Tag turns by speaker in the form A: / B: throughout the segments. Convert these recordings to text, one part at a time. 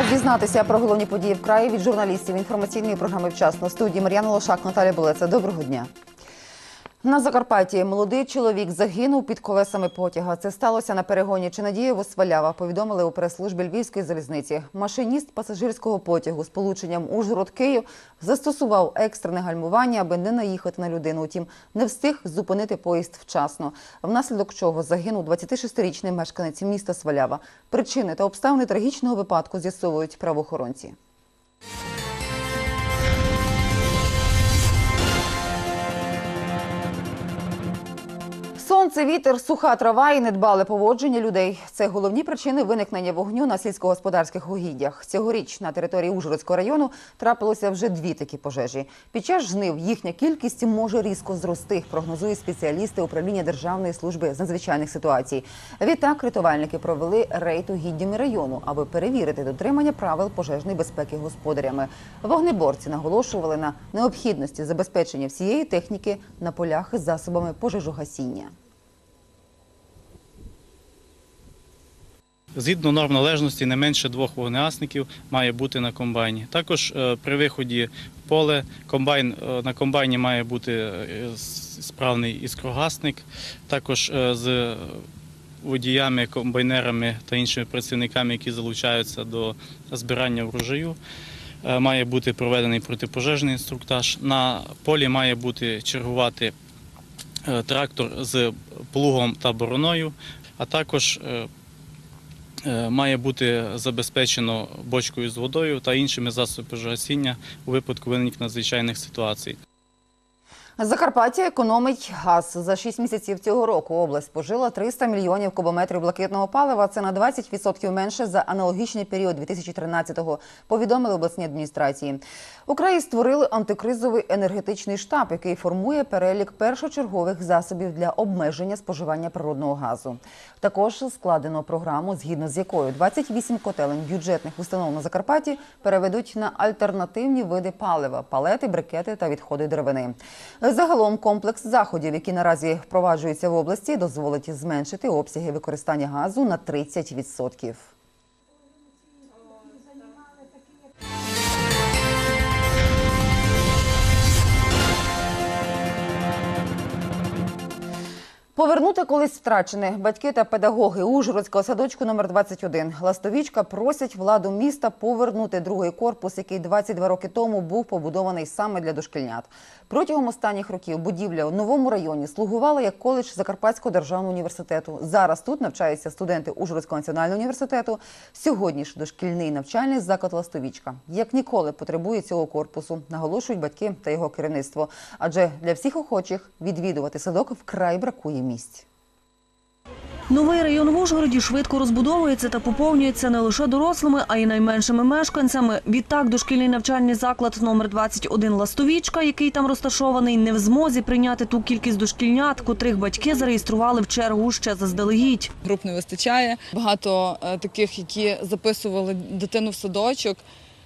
A: Час дізнатися про головні події в краї від журналістів інформаційної програми «Вчасно» студії Мар'яна Лошак, Наталя Болеца. Доброго дня. На Закарпатті молодий чоловік загинув під колесами потяга. Це сталося на перегоні Чинадієво свалява повідомили у прес-службі Львівської залізниці. Машиніст пасажирського потягу з полученням Ужгород-Київ застосував екстрене гальмування, аби не наїхати на людину. Утім, не встиг зупинити поїзд вчасно. Внаслідок чого загинув 26-річний мешканець міста Свалява. Причини та обставини трагічного випадку з'ясовують правоохоронці. Сонце, вітер, суха трава і недбале поводження людей це головні причини виникнення вогню на сільськогосподарських угіддях. Цьогоріч на території Ужгородського району трапилося вже дві такі пожежі. Під час жнив їхня кількість може різко зрости, прогнозують спеціалісти управління Державної служби з надзвичайних ситуацій. Відтак рятувальники провели рейд угіддями району, аби перевірити дотримання правил пожежної безпеки господарями. Вогнеборці наголошували на необхідності забезпечення всієї техніки на полях із засобами пожежогасіння.
B: Згідно норм належності, не менше двох вогнеасників має бути на комбайні. Також е, при виході в поле комбайн, е, на комбайні має бути е, справний іскрогасник. Також з водіями, комбайнерами та іншими працівниками, які залучаються до збирання врожаю. Має бути проведений протипожежний інструктаж. На полі має бути чергувати трактор з плугом та бороною, а також має бути забезпечено бочкою з водою та іншими засобами пожежогасіння у випадку виникнення надзвичайних ситуацій.
A: Закарпаття економить газ. За 6 місяців цього року область спожила 300 мільйонів кубометрів блакитного палива. Це на 20% менше за аналогічний період 2013-го, повідомили обласні адміністрації. У краї створили антикризовий енергетичний штаб, який формує перелік першочергових засобів для обмеження споживання природного газу. Також складено програму, згідно з якою 28 котелень бюджетних установ на Закарпатті переведуть на альтернативні види палива палети, брикети та відходи деревини. Загалом комплекс заходів, які наразі впроваджуються в області, дозволить зменшити обсяги використання газу на 30%. Повернути колись втрачене батьки та педагоги Ужгородського садочку номер 21 Ластовічка просять владу міста повернути другий корпус, який 22 роки тому був побудований саме для дошкільнят. Протягом останніх років будівля у новому районі слугувала як коледж Закарпатського державного університету. Зараз тут навчаються студенти Ужгородського національного університету. Сьогодні ж дошкільний навчальний заклад Ластовічка як ніколи потребує цього корпусу, наголошують батьки та його керівництво. Адже для всіх охочих відвідувати садок вкрай бракує місць.
C: Новий район в Ужгороді швидко розбудовується та поповнюється не лише дорослими, а й найменшими мешканцями. Відтак, дошкільний навчальний заклад номер 21 Ластовічка, який там розташований, не в змозі прийняти ту кількість дошкільнят, котрих батьки зареєстрували в чергу ще заздалегідь.
D: груп не вистачає. Багато е, таких, які записували дитину в садочок,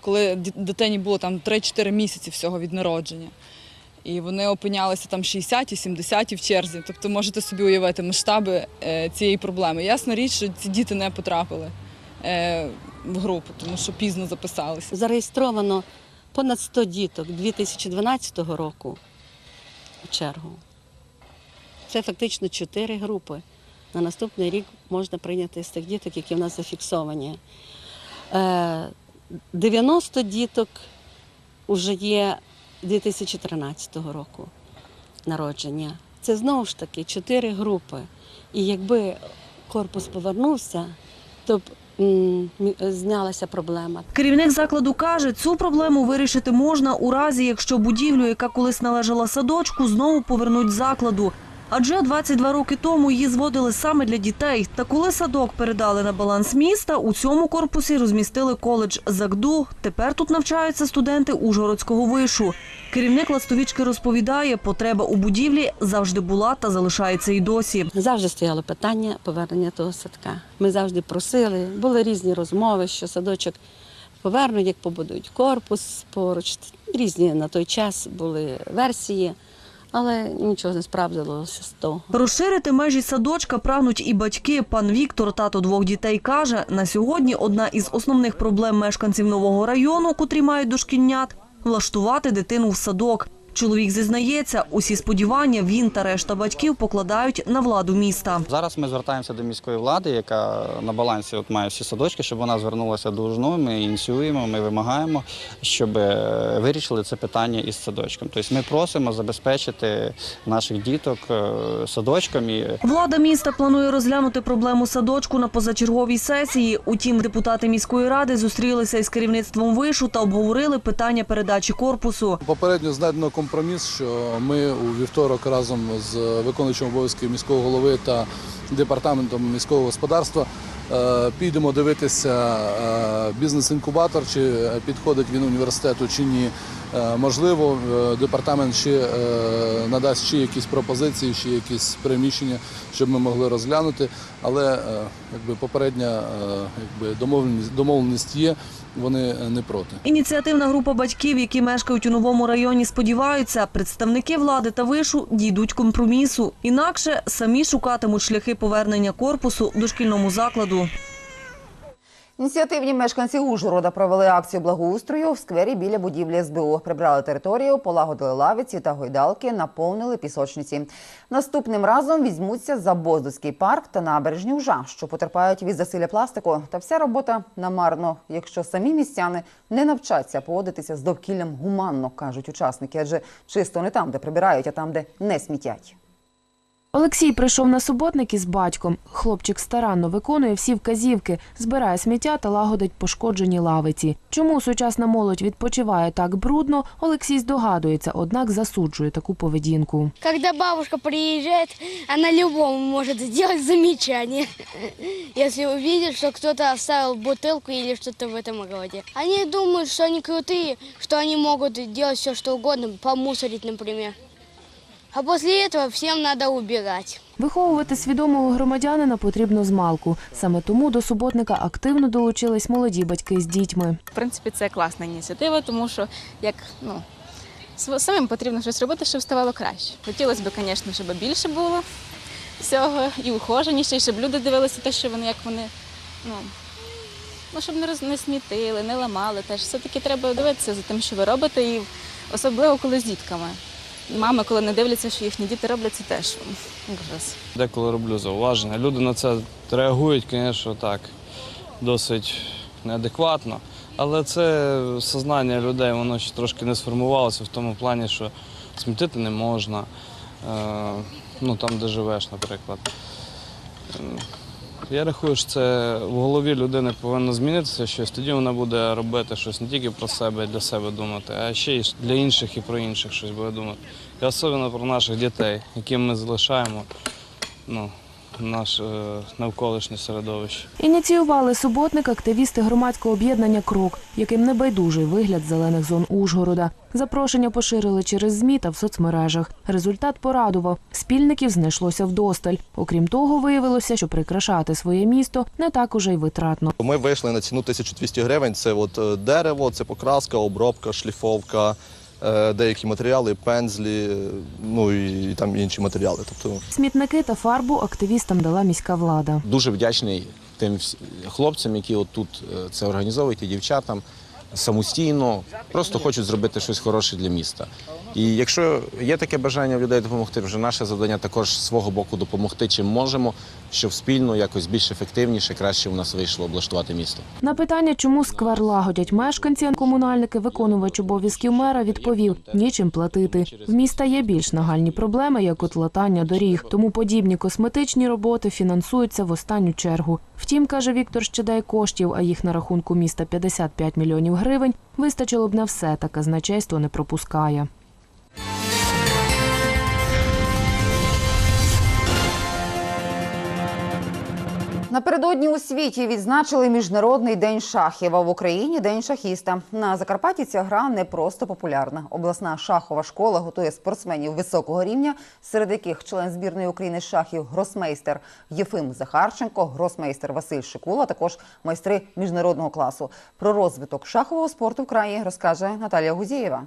D: коли дитині було там 3-4 місяці всього від народження. І вони опинялися там 60 і 70 в черзі. Тобто можете собі уявити масштаби е, цієї проблеми. Ясна річ, що ці діти не потрапили е, в групу, тому що пізно записалися.
E: Зареєстровано понад 100 діток 2012 року у чергу. Це фактично 4 групи. На наступний рік можна прийняти з тих діток, які в нас зафіксовані. Е, 90 діток вже є 2013 року народження. Це знову ж таки чотири групи. І якби корпус повернувся, то б знялася проблема.
C: Керівник закладу каже, цю проблему вирішити можна у разі, якщо будівлю, яка колись належала садочку, знову повернуть закладу. Адже 22 роки тому її зводили саме для дітей. Та коли садок передали на баланс міста, у цьому корпусі розмістили коледж ЗАКДУ. Тепер тут навчаються студенти Ужгородського вишу. Керівник Ластовічки розповідає, потреба у будівлі завжди була та залишається і досі.
E: Завжди стояло питання повернення того садка. Ми завжди просили, були різні розмови, що садочок повернуть, як побудують корпус поруч. Різні на той час були версії. Але нічого не справдилося з того.
C: Розширити межі садочка прагнуть і батьки. Пан Віктор, тато двох дітей, каже, на сьогодні одна із основних проблем мешканців нового району, котрі мають дошкільнят, влаштувати дитину в садок. Чоловік зізнається, усі сподівання він та решта батьків покладають на владу міста.
F: Зараз ми звертаємося до міської влади, яка на балансі от має всі садочки, щоб вона звернулася до УЖНУ. Ми ініціюємо, ми вимагаємо, щоб е, вирішили це питання із садочком. Тобто ми просимо забезпечити наших діток е, садочком і
C: Влада міста планує розглянути проблему садочку на позачерговій сесії. Утім, депутати міської ради зустрілися із керівництвом вишу та обговорили питання передачі корпусу.
G: Попередньо знайдено компроміс, що ми у вівторок разом з виконуючим обов'язків міського голови та департаментом міського господарства е, підемо дивитися е, бізнес-інкубатор, чи підходить він університету чи ні. Е, Можливо, е, департамент ще е, надасть ще якісь пропозиції, ще якісь приміщення, щоб ми могли розглянути. Але якби попередня якби домовленість, домовленість є, вони не проти.
C: Ініціативна група батьків, які мешкають у новому районі, сподіваються, представники влади та вишу дійдуть компромісу. Інакше самі шукатимуть шляхи повернення корпусу до шкільному закладу.
A: Ініціативні мешканці Ужгорода провели акцію благоустрою в сквері біля будівлі СБУ. Прибрали територію, полагодили лавиці та гойдалки, наповнили пісочниці. Наступним разом візьмуться за Боздуський парк та набережні Ужа, що потерпають від засилля пластику. Та вся робота намарно, якщо самі містяни не навчаться поводитися з довкіллям гуманно, кажуть учасники, адже чисто не там, де прибирають, а там, де не смітять.
H: Олексій прийшов на суботник із батьком. Хлопчик старанно виконує всі вказівки, збирає сміття та лагодить пошкоджені лавиці. Чому сучасна молодь відпочиває так брудно, Олексій здогадується, однак засуджує таку поведінку.
I: Когда бабушка приезжает, она любому может сделать замечание, если увидит, что кто-то оставил бутылку или что-то в этом роде. Они думают, что они крутые, что они могут делать все, что угодно, помусорить, например. А после этого всем надо убирать.
H: Виховувати свідомого громадянина потрібно з малку. Саме тому до суботника активно долучились молоді батьки з дітьми.
J: В принципі, це класна ініціатива, тому що як ну самим потрібно щось робити, щоб ставало краще. Хотілося б, звісно, щоб більше було всього і ухоженіше, і щоб люди дивилися те, що вони як вони ну. Ну, щоб не роз не смітили, не ламали. Теж все-таки треба дивитися за тим, що ви робите, і особливо коли з дітками. Мами, коли не дивляться, що їхні діти роблять, це теж ужас.
K: Деколи роблю зауваження. Люди на це реагують, звісно, так, досить неадекватно. Але це сознання людей, воно ще трошки не сформувалося в тому плані, що смітити не можна, е, ну там, де живеш, наприклад. Я рахую, що це в голові людини повинно змінитися щось, тоді вона буде робити щось не тільки про себе і для себе думати, а ще й для інших і про інших щось буде думати. І особливо про наших дітей, яким ми залишаємо ну, наше навколишнє середовище.
H: Ініціювали суботник активісти громадського об'єднання Крок, яким небайдужий вигляд зелених зон Ужгорода. Запрошення поширили через ЗМІ та в соцмережах. Результат порадував. Спільників знайшлося вдосталь. Окрім того, виявилося, що прикрашати своє місто не так уже й витратно.
L: Ми вийшли на ціну 1200 гривень. Це от е, дерево, це покраска, обробка, шліфовка, деякі матеріали, пензлі, е, ну і там інші матеріали. Тобто
H: Смітники та фарбу активістам дала міська влада.
M: Дуже вдячний тим хлопцям, які от тут е, це організовують, і дівчатам самостійно, просто хочуть зробити щось хороше для міста. І якщо є таке бажання в людей допомогти, вже наше завдання також свого боку допомогти, чим можемо, щоб спільно якось більш ефективніше, краще у нас вийшло облаштувати місто.
H: На питання, чому сквер лагодять мешканці, комунальники, виконувач обов'язків мера, відповів – нічим платити. В міста є більш нагальні проблеми, як от латання доріг, тому подібні косметичні роботи фінансуються в останню чергу. Втім, каже Віктор Щедай, коштів, а їх на рахунку міста 55 мільйонів гривень, вистачило б на все, та казначейство не пропускає.
A: Напередодні у світі відзначили міжнародний день шахів. А в Україні день шахіста. На Закарпатті ця гра не просто популярна. Обласна шахова школа готує спортсменів високого рівня, серед яких член збірної України шахів гросмейстер Єфим Захарченко, гросмейстер Василь Шикула, також майстри міжнародного класу. Про розвиток шахового спорту в краї розкаже Наталія Гузієва.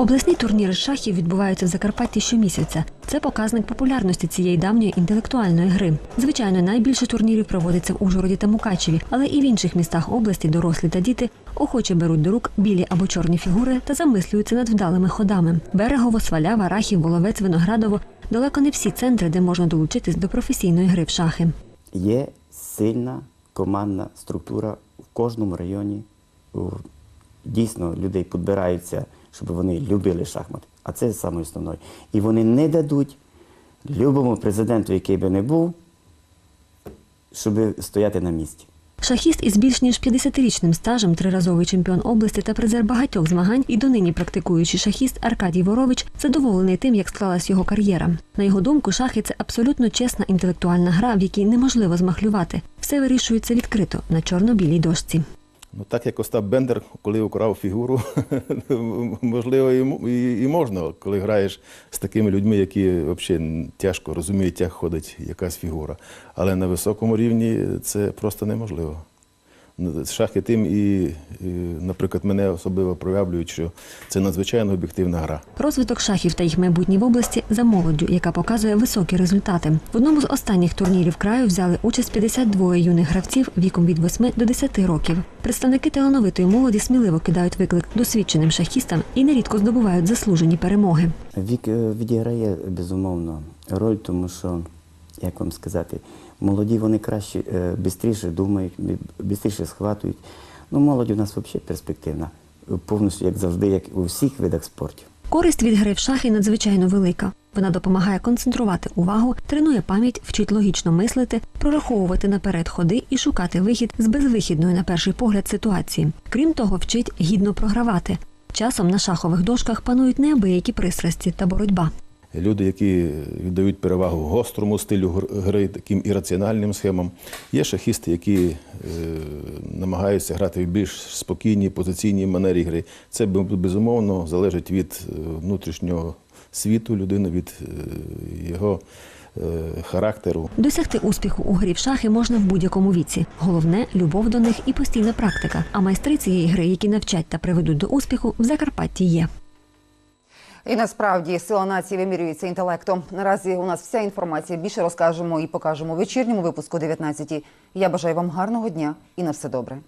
N: Обласні турніри шахів відбуваються в Закарпатті щомісяця. Це показник популярності цієї давньої інтелектуальної гри. Звичайно, найбільше турнірів проводиться в Ужгороді та Мукачеві, але і в інших містах області дорослі та діти охоче беруть до рук білі або чорні фігури та замислюються над вдалими ходами. Берегово, Свалява, Рахів, Воловець, Виноградово далеко не всі центри, де можна долучитись до професійної гри в шахи.
O: Є сильна командна структура в кожному районі. Дійсно, людей підбираються, щоб вони любили шахмати. А це саме основне. І вони не дадуть любому президенту, який би не був, щоб стояти на місці.
N: Шахіст із більш ніж 50-річним стажем, триразовий чемпіон області та призер багатьох змагань і донині практикуючий шахіст Аркадій Ворович задоволений тим, як склалась його кар'єра. На його думку, шахи це абсолютно чесна інтелектуальна гра, в якій неможливо змахлювати. Все вирішується відкрито на чорно-білій дошці.
P: Ну, так як Остап Бендер, коли украв фігуру, можливо, і, і можна, коли граєш з такими людьми, які взагалі тяжко розуміють, як ходить якась фігура. Але на високому рівні це просто неможливо. Шахи тим і, і, наприклад, мене особливо проявлюють, що це надзвичайно об'єктивна гра.
N: Розвиток шахів та їх майбутнє в області за молоддю, яка показує високі результати. В одному з останніх турнірів краю взяли участь 52 юних гравців віком від 8 до 10 років. Представники талановитої молоді сміливо кидають виклик досвідченим шахістам і нерідко здобувають заслужені перемоги.
O: Вік е, відіграє безумовно роль, тому що, як вам сказати, молоді вони краще, швидше думають, швидше схватують. Ну, молодь у нас взагалі перспективна, е, повністю, як завжди, як у всіх видах спорту.
N: Користь від гри в шахи надзвичайно велика. Вона допомагає концентрувати увагу, тренує пам'ять, вчить логічно мислити, прораховувати наперед ходи і шукати вихід з безвихідної на перший погляд ситуації. Крім того, вчить гідно програвати. Часом на шахових дошках панують неабиякі пристрасті та боротьба.
P: Люди, які віддають перевагу гострому стилю гр- гри, таким ірраціональним схемам. Є шахісти, які е, намагаються грати в більш спокійній позиційній манері гри. Це безумовно залежить від е, внутрішнього світу людини, від е, його характеру.
N: Досягти успіху у грі в шахи можна в будь-якому віці. Головне любов до них і постійна практика. А майстри цієї гри, які навчать та приведуть до успіху, в Закарпатті є.
A: І насправді сила нації вимірюється інтелектом. Наразі у нас вся інформація більше розкажемо і покажемо у вечірньому випуску 19. Я бажаю вам гарного дня і на все добре.